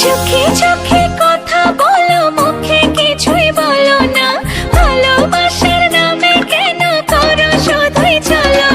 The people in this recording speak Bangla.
চোখে চোখে কথা বলো মুখে কিছুই বলো না। ভালোবাসার নামে কেন করো শুধুই চলো।